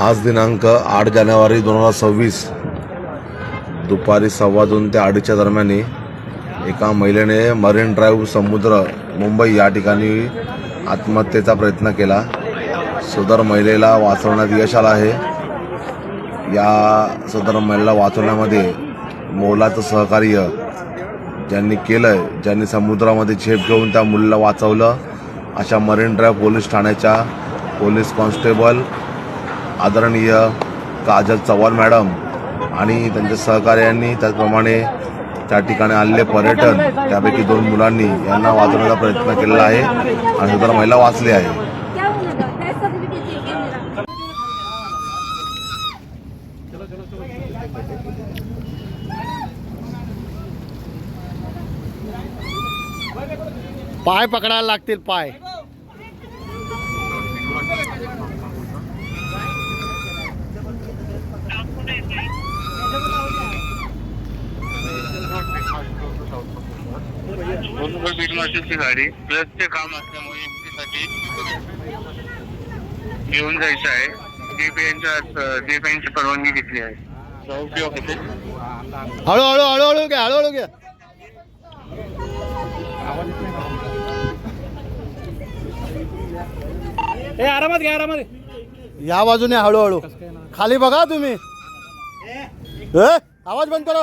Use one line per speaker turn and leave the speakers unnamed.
आज दिनांक आठ जानेवारी दोन हजार सव्वीस. दुपारी सव्वा दोन ते अडीचच्या दरम्यान एका महिलेने मरीन ड्राईव्ह समुद्र मुंबई या ठिकाणी आत्महत्येचा प्रयत्न केला. सदर महिलेला वाचवण्यात यश आलं आहे. या सदर महिलेला वाचवण्यामध्ये मोलाचं सहकार्य ज्यांनी केलंय ज्यांनी समुद्रामध्ये झेप घेऊन त्या मुलीला वाचवलं अशा मरीन ड्राईव्ह पोलीस ठाण्याच्या पोलीस कॉन्स्टेबल आदरणीय काजल चव्हाण मॅडम आणि त्यांच्या सहकार्यांनी त्याचप्रमाणे त्या ठिकाणी आलेले पर्यटन. त्यापैकी दोन मुलांनी यांना वाचवण्याचा प्रयत्न केलेला आहे आणि सदर महिला वाचली आहे.
पाय पकडायला लागतील पाय.
मार्शलची गाडी. प्लसचे काम असल्यामुळे घेऊन जायचं आहे. डीपीएनच्या डीपीएनची परवानगी घेतली आहे. So, उपयोग होते.
हळूहळू हळूहळू घ्या हळूहळू घ्या.
आरामात घ्या आरामात.
या बाजूने हळूहळू. खाली बघा तुम्ही. ए, आवाज बंद करा.